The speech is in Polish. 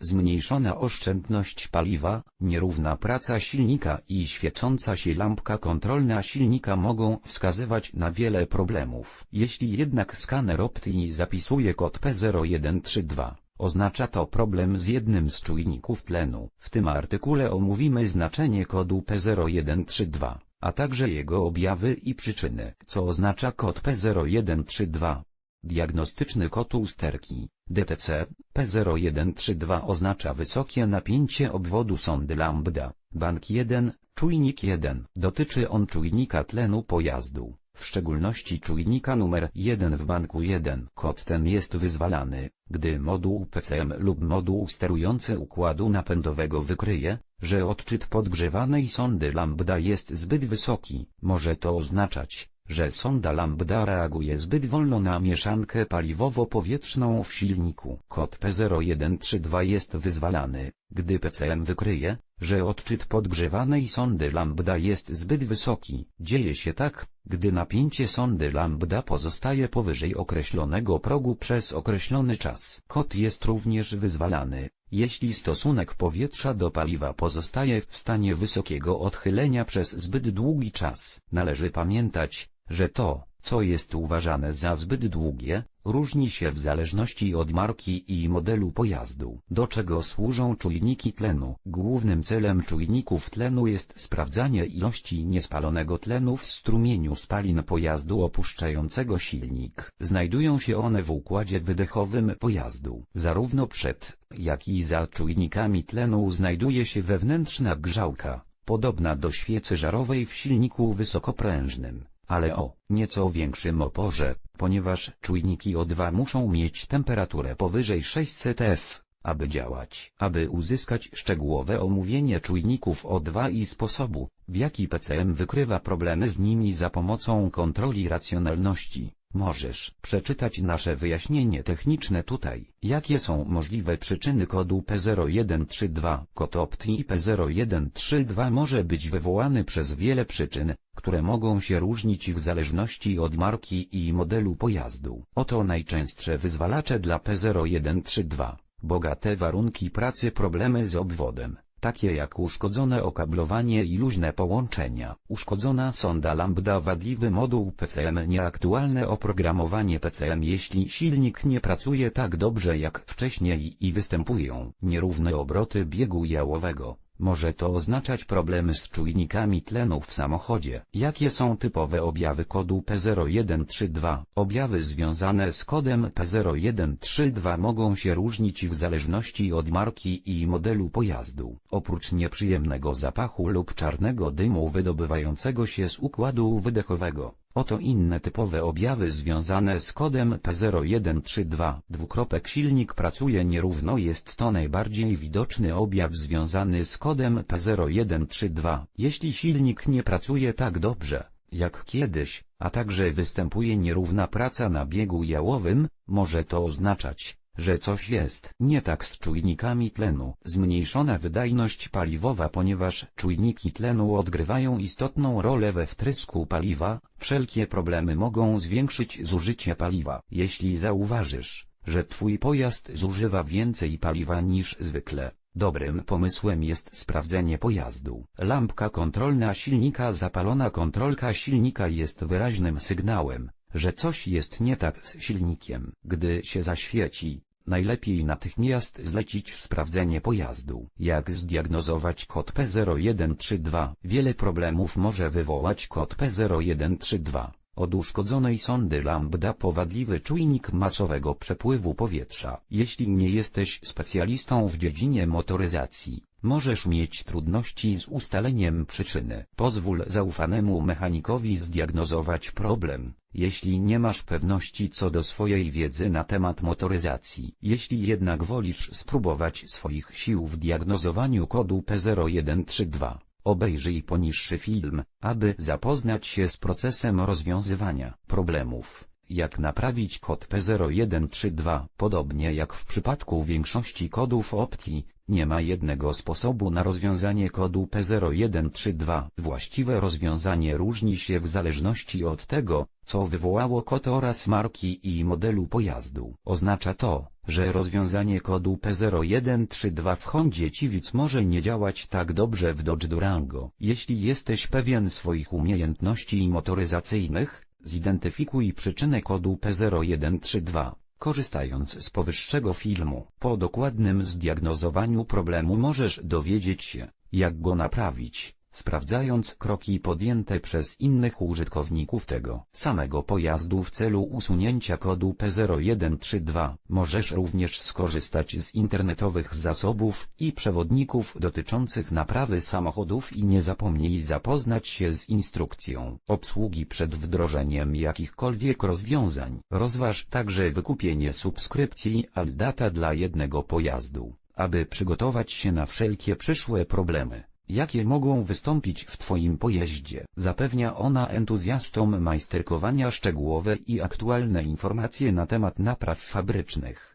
Zmniejszona oszczędność paliwa, nierówna praca silnika i świecąca się lampka kontrolna silnika mogą wskazywać na wiele problemów. Jeśli jednak skaner Opti zapisuje kod P0132, oznacza to problem z jednym z czujników tlenu. W tym artykule omówimy znaczenie kodu P0132, a także jego objawy i przyczyny. Co oznacza kod P0132? Diagnostyczny kod usterki, DTC, P0132 oznacza wysokie napięcie obwodu sondy lambda, bank 1, czujnik 1. Dotyczy on czujnika tlenu pojazdu, w szczególności czujnika numer 1 w banku 1. Kod ten jest wyzwalany, gdy moduł PCM lub moduł sterujący układu napędowego wykryje, że odczyt podgrzewanej sondy lambda jest zbyt wysoki. Może to oznaczać, że sonda lambda reaguje zbyt wolno na mieszankę paliwowo-powietrzną w silniku. Kod P0132 jest wyzwalany, gdy PCM wykryje, że odczyt podgrzewanej sondy lambda jest zbyt wysoki. Dzieje się tak, gdy napięcie sondy lambda pozostaje powyżej określonego progu przez określony czas. Kod jest również wyzwalany, jeśli stosunek powietrza do paliwa pozostaje w stanie wysokiego odchylenia przez zbyt długi czas. Należy pamiętać, że to, co jest uważane za zbyt długie, różni się w zależności od marki i modelu pojazdu. Do czego służą czujniki tlenu? Głównym celem czujników tlenu jest sprawdzanie ilości niespalonego tlenu w strumieniu spalin pojazdu opuszczającego silnik. Znajdują się one w układzie wydechowym pojazdu. Zarówno przed, jak i za czujnikami tlenu znajduje się wewnętrzna grzałka, podobna do świecy żarowej w silniku wysokoprężnym ale o nieco większym oporze, ponieważ czujniki O2 muszą mieć temperaturę powyżej 600 F, aby działać. Aby uzyskać szczegółowe omówienie czujników O2 i sposobu, w jaki PCM wykrywa problemy z nimi za pomocą kontroli racjonalności, możesz przeczytać nasze wyjaśnienie techniczne tutaj. Jakie są możliwe przyczyny kodu P0132? Kod Opti P0132 może być wywołany przez wiele przyczyn, które mogą się różnić w zależności od marki i modelu pojazdu. Oto najczęstsze wyzwalacze dla P0132. Bogate warunki pracy problemy z obwodem, takie jak uszkodzone okablowanie i luźne połączenia, uszkodzona sonda lambda wadliwy moduł PCM nieaktualne oprogramowanie PCM jeśli silnik nie pracuje tak dobrze jak wcześniej i występują nierówne obroty biegu jałowego. Może to oznaczać problemy z czujnikami tlenu w samochodzie. Jakie są typowe objawy kodu P0132? Objawy związane z kodem P0132 mogą się różnić w zależności od marki i modelu pojazdu. Oprócz nieprzyjemnego zapachu lub czarnego dymu wydobywającego się z układu wydechowego, Oto inne typowe objawy związane z kodem P0132. Dwukropek silnik pracuje nierówno jest to najbardziej widoczny objaw związany z kodem P0132. Jeśli silnik nie pracuje tak dobrze, jak kiedyś, a także występuje nierówna praca na biegu jałowym, może to oznaczać, że coś jest nie tak z czujnikami tlenu. Zmniejszona wydajność paliwowa ponieważ czujniki tlenu odgrywają istotną rolę we wtrysku paliwa, wszelkie problemy mogą zwiększyć zużycie paliwa. Jeśli zauważysz, że twój pojazd zużywa więcej paliwa niż zwykle, Dobrym pomysłem jest sprawdzenie pojazdu. Lampka kontrolna silnika zapalona kontrolka silnika jest wyraźnym sygnałem, że coś jest nie tak z silnikiem. Gdy się zaświeci, najlepiej natychmiast zlecić sprawdzenie pojazdu. Jak zdiagnozować kod P0132? Wiele problemów może wywołać kod P0132. Od uszkodzonej sondy lambda powadliwy czujnik masowego przepływu powietrza. Jeśli nie jesteś specjalistą w dziedzinie motoryzacji, możesz mieć trudności z ustaleniem przyczyny. Pozwól zaufanemu mechanikowi zdiagnozować problem, jeśli nie masz pewności co do swojej wiedzy na temat motoryzacji. Jeśli jednak wolisz spróbować swoich sił w diagnozowaniu kodu P0132, Obejrzyj poniższy film, aby zapoznać się z procesem rozwiązywania problemów, Jak naprawić kod P0132? Podobnie jak w przypadku większości kodów optii, nie ma jednego sposobu na rozwiązanie kodu P0132. Właściwe rozwiązanie różni się w zależności od tego, co wywołało kod oraz marki i modelu pojazdu. Oznacza to, że rozwiązanie kodu P0132 w Hondzie Civic może nie działać tak dobrze w Dodge Durango. Jeśli jesteś pewien swoich umiejętności motoryzacyjnych, zidentyfikuj przyczynę kodu P0132. Korzystając z powyższego filmu, po dokładnym zdiagnozowaniu problemu możesz dowiedzieć się, jak go naprawić, sprawdzając kroki podjęte przez innych użytkowników tego samego pojazdu w celu usunięcia kodu P0132. Możesz również skorzystać z internetowych zasobów i przewodników dotyczących naprawy samochodów i nie zapomnij zapoznać się z instrukcją obsługi przed wdrożeniem jakichkolwiek rozwiązań. Rozważ także wykupienie subskrypcji Aldata dla jednego pojazdu, aby przygotować się na wszelkie przyszłe problemy jakie mogą wystąpić w Twoim pojeździe. Zapewnia ona entuzjastom majsterkowania szczegółowe i aktualne informacje na temat napraw fabrycznych.